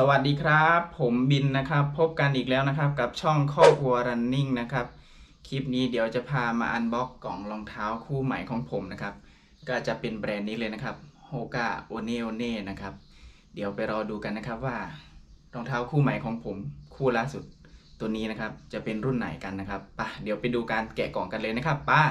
สวัสดีครับ ผมบินนะครับ พบกันอีกแล้วนะครับ กับช่องครอบครัว running นะครับ คลิปนี้เดี๋ยวจะพามาอันบ็อกกล่องรองเท้าคู่ใหม่ของผมนะครับ ก็จะเป็นแบรนด์นี้เลยนะครับ Hoka One One นะครับ เดี๋ยวไปรอดูกันนะครับว่ารองเท้าคู่ใหม่ของผมคู่ล่าสุดตัวนี้นะครับ จะเป็นรุ่นไหนกันนะครับป่ะเดี๋ยวไปดูการแกะกล่องกันเลยนะครับ ป้า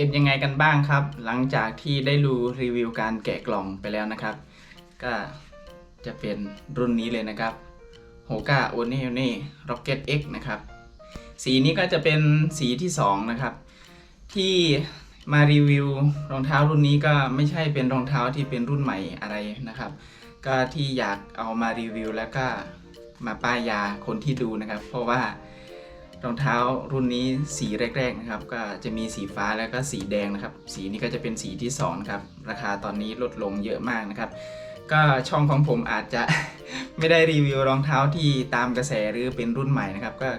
เป็นยังไงกันบ้างครับ หลังจากที่ได้ดูรีวิวการแกะกล่องไปแล้วนะครับ ก็จะเป็นรุ่นนี้เลยนะครับ Hoka One One Rocket X นะครับ สีนี้ก็จะเป็นสีที่ 2 นะครับ ที่มารีวิวรองเท้ารุ่นนี้ก็ไม่ใช่เป็นรองเท้าที่เป็นรุ่นใหม่อะไรนะครับ ก็ที่อยากเอามารีวิวแล้วก็มาป้ายยาคนที่ดูนะครับ เพราะว่า รองเท้ารุ่นนี้สีแรก ๆนะครับ ก็จะมีสีฟ้าแล้วก็สีแดงนะครับ สีนี้ก็จะเป็นสีที่2นครับราคาตอนนี้ลดลงเยอะมากนะครับ ก็ช่องของผมอาจจะ ไม่ได้รีวิวรองเท้าที่ตามกระแสหรือเป็นรุ่นใหม่นะครับ ก็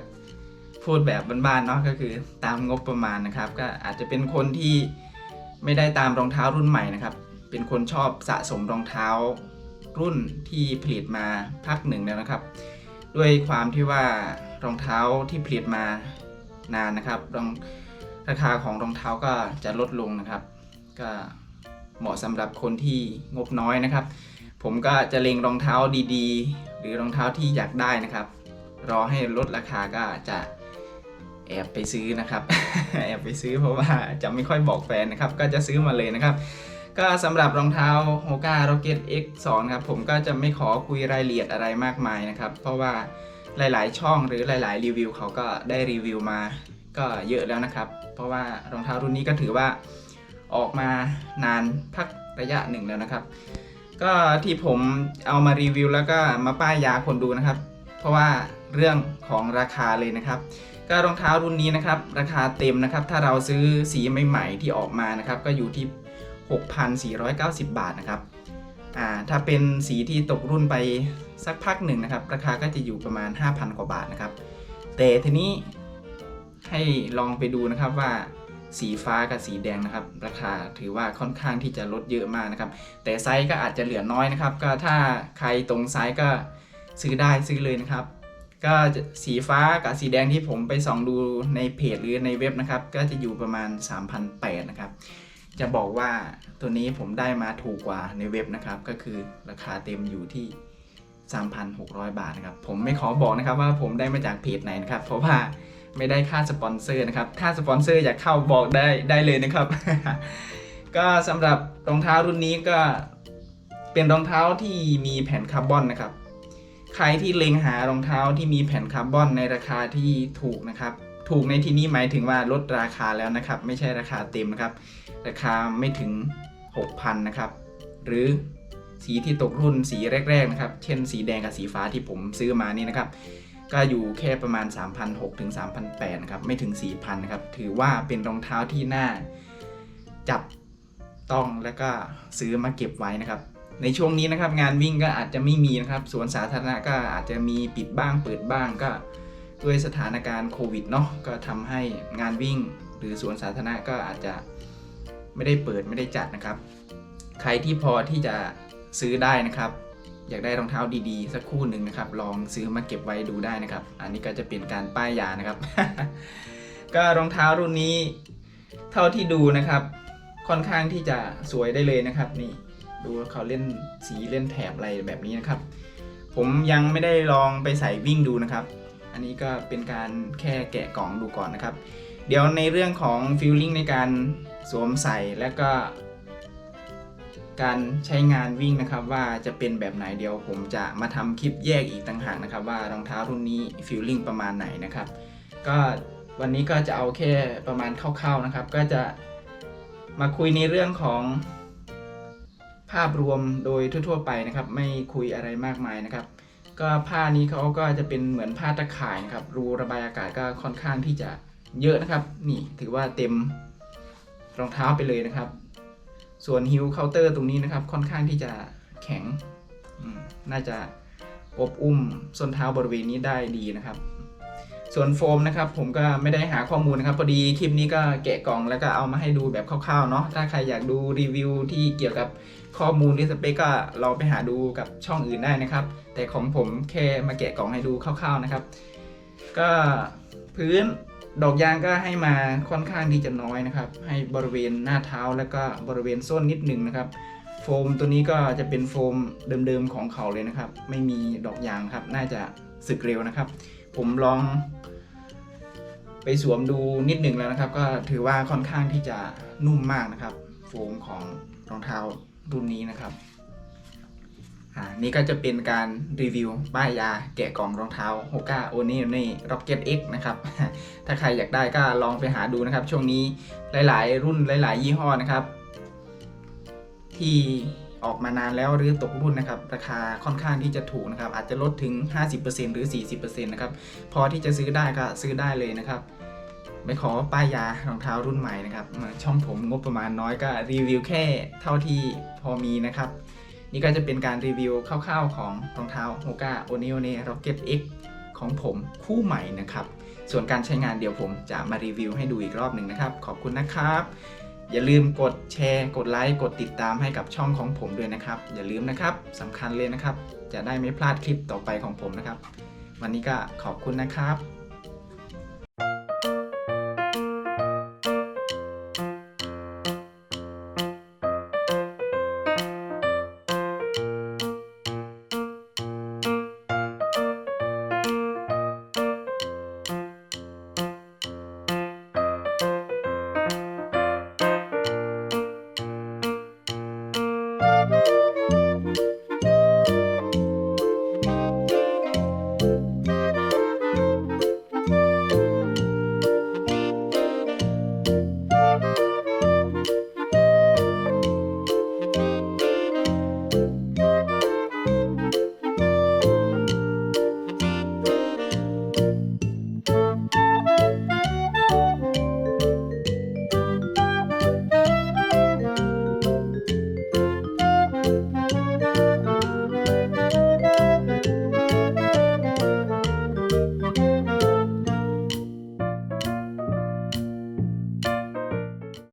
พูดแบบบ้านๆเนาะก็คือตามงบประมาณนะครับ ก็อาจจะเป็นคนที่ไม่ได้ตามรองเท้ารุ่นใหม่นะครับ เป็นคนชอบสะสมรองเท้ารุ่นที่ผลิตมาพักหนึ่งแล้วนะครับ ด้วยความที่ว่า รองเท้าที่ผลิตมานานนะครับรองราคาของรองเท้าก็จะลดลงนะครับ ก็เหมาะสำหรับคนที่งบน้อยนะครับ ผมก็จะเล็งรองเท้าดีๆ หรือรองเท้าที่อยากได้นะครับ รอให้ลดราคาก็จะแอบไปซื้อนะครับ แอบไปซื้อเพราะว่าจะไม่ค่อยบอกแฟนนะครับ ก็จะซื้อมาเลยนะครับ ก็สำหรับรองเท้า Hoka Rocket X2 ครับ ผมก็จะไม่ขอคุยรายละเอียดอะไรมากมายนะครับ เพราะว่า หลาย ๆ ช่องหรือหลาย ๆ รีวิวเขาก็ได้รีวิวมา ก็เยอะแล้วนะครับ เพราะว่ารองเท้ารุ่นนี้ก็ถือว่าออกมานานพักระยะหนึ่งแล้วนะครับ ก็ที่ผมเอามารีวิวแล้วก็มาป้ายยาคนดูนะครับ เพราะว่าเรื่องของราคาเลยนะครับ ก็รองเท้ารุ่นนี้นะครับ ราคาเต็มนะครับ ถ้าเราซื้อสีใหม่ ๆ ที่ออกมานะครับ ก็อยู่ที่ 6,490 บาทนะครับ อ่าถ้าเป็นสีที่ตกรุ่นไปสักพักหนึ่งนะครับ ราคาก็จะอยู่ประมาณ 5,000 กว่าบาทนะครับ แต่ทีนี้ให้ลองไปดูนะครับว่าสีฟ้ากับสีแดงนะครับ ราคาถือว่าค่อนข้างที่จะลดเยอะมากนะครับ แต่ไซส์ก็อาจจะเหลือน้อยนะครับ ก็ถ้าใครตรงไซส์ก็ซื้อได้ซื้อเลยนะครับ ก็สีฟ้ากับสีแดงที่ผมไปส่องดูในเพจหรือในเว็บนะครับ ก็จะอยู่ประมาณ 3,800นะครับ จะบอกว่าตัวนี้ผมได้มาถูกกว่าในเว็บนะครับ ก็คือราคาเต็มอยู่ที่ 3,600 บาทนะครับ ผมไม่ขอบอกนะครับว่าผมได้มาจากเพจไหนนะครับ เพราะว่าไม่ได้ค่าสปอนเซอร์นะครับ ถ้าสปอนเซอร์อยากเข้าบอกได้ได้เลยนะครับ ก็สำหรับรองเท้ารุ่นนี้ก็เป็นรองเท้าที่มีแผ่นคาร์บอนนะครับ ใครที่เล็งหารองเท้าที่มีแผ่นคาร์บอนในราคาที่ถูกนะครับ ถูกในที่นี้หมายถึงว่าลดราคาแล้วนะครับ ไม่ใช่ราคาเต็มนะครับ ราคาไม่ถึง 6,000 นะครับ หรือสีที่ตกรุ่นสีแรก ๆ นะครับ เช่น สีแดงกับสีฟ้าที่ผมซื้อมานี่นะครับ ก็อยู่แค่ประมาณ3,600ถึง3,800นะครับ ไม่ถึง 4,000 นะครับ ถือว่าเป็นรองเท้าที่น่าจับต้องแล้วก็ซื้อมาเก็บไว้นะครับ ในช่วงนี้นะครับงานวิ่งก็อาจจะไม่มีนะครับ สวนสาธารณะก็อาจจะมีปิดบ้างเปิดบ้างก็ด้วยสถานการณ์โควิดเนาะก็ทำให้งานวิ่ง หรือสวนสาธารณะก็อาจจะ ไม่ได้เปิดไม่ได้จัดนะครับ ใครที่พอที่จะซื้อได้นะครับ อยากได้รองเท้าดีๆ สักคู่หนึ่งนะครับ ลองซื้อมาเก็บไว้ดูได้นะครับ อันนี้ก็จะเป็นการป้ายยานะครับ ก็รองเท้ารุ่นนี้เท่าที่ดูนะครับ ค่อนข้างที่จะสวยได้เลยนะครับ นี่ดูเขาเล่นสีเล่นแถบอะไรแบบนี้นะครับ ผมยังไม่ได้ลองไปใส่วิ่งดูนะครับ อันนี้ก็เป็นการแค่แกะกล่องดูก่อนนะครับ เดี๋ยวในเรื่องของฟิลลิ่งในการ สวมใส่และก็ การใช้งานวิ่งนะครับว่าจะเป็นแบบไหนเดี๋ยวผมจะมาทำคลิปแยกอีกต่างหากนะครับ ว่ารองเท้ารุ่นนี้ฟิลลิ่งประมาณไหนนะครับ ก็วันนี้ก็จะเอาแค่ประมาณคร่าวๆนะครับ ก็จะมาคุยในเรื่องของภาพรวมโดยทั่วๆไปนะครับ ไม่คุยอะไรมากมายนะครับ ก็ผ้านี้เขาก็จะเป็นเหมือนผ้าตะข่ายนะครับ รูระบายอากาศก็ค่อนข้างที่จะเยอะนะครับ นี่ถือว่าเต็ม รองเท้าไปเลยนะครับ ส่วนฮิลเคาน์เตอร์ตรงนี้นะครับ ค่อนข้างที่จะแข็ง น่าจะอบอุ้มส้นเท้าบริเวณนี้ได้ดีนะครับ ส่วนโฟมนะครับ ผมก็ไม่ได้หาข้อมูลนะครับ พอดีคลิปนี้ก็แกะกล่องแล้วก็เอามาให้ดูแบบคร่าวๆเนาะ ถ้าใครอยากดูรีวิวที่เกี่ยวกับข้อมูลหรือสเปคก็ลองไปหาดูกับช่องอื่นได้นะครับ แต่ของผมแค่มาแกะกล่องให้ดูคร่าวๆนะครับ ก็พื้น ดอกยางก็ให้มาค่อนข้างที่จะน้อยนะครับ ให้บริเวณหน้าเท้าแล้วก็บริเวณส้นนิดหนึ่งนะครับ โฟมตัวนี้ก็จะเป็นโฟมเดิมๆของเขาเลยนะครับ ไม่มีดอกยางครับ น่าจะสึกเร็วนะครับ ผมลอง ไปสวมดูนิดหนึ่งแล้วนะครับ ก็ถือว่าค่อนข้างที่จะนุ่มมากนะครับ โฟมของรองเท้ารุ่นนี้นะครับ อ่านี่ก็จะเป็นการรีวิวป้ายยาแกะกล่องรองเท้า Hoka o n e o n e Rocket X นะครับ ถ้าใครอยากได้ก็ลองไปหาดูนะครับ ช่วงนี้หลาย ๆ รุ่นหลาย ๆ ยี่ห้อนะครับ ที่ออกมานานแล้วหรือตกรุ่นนะครับ ราคาค่อนข้างที่จะถูกนะครับ อาจจะลดถึง 50%หรือ 40%นะครับ พอที่จะซื้อได้ก็ซื้อได้เลยนะครับไม่ขอป้ายยารองเท้ารุ่นใหม่นะครับ ช่องผมงบประมาณน้อยก็รีวิวแค่เท่าที่พอมีนะครับ นี่ก็จะเป็นการรีวิวคร่าวๆของรองเท้า Hoka o n e o n e Rocket X ของผมคู่ใหม่นะครับ ส่วนการใช้งานเดี๋ยวผมจะมารีวิวให้ดูอีกรอบหนึ่งนะครับ ขอบคุณนะครับ อย่าลืมกดแชร์ กดไลค์ กดติดตามให้กับช่องของผมด้วยนะครับ อย่าลืมนะครับสำคัญเลยนะครับ จะได้ไม่พลาดคลิปต่อไปของผมนะครับ วันนี้ก็ขอบคุณนะครับ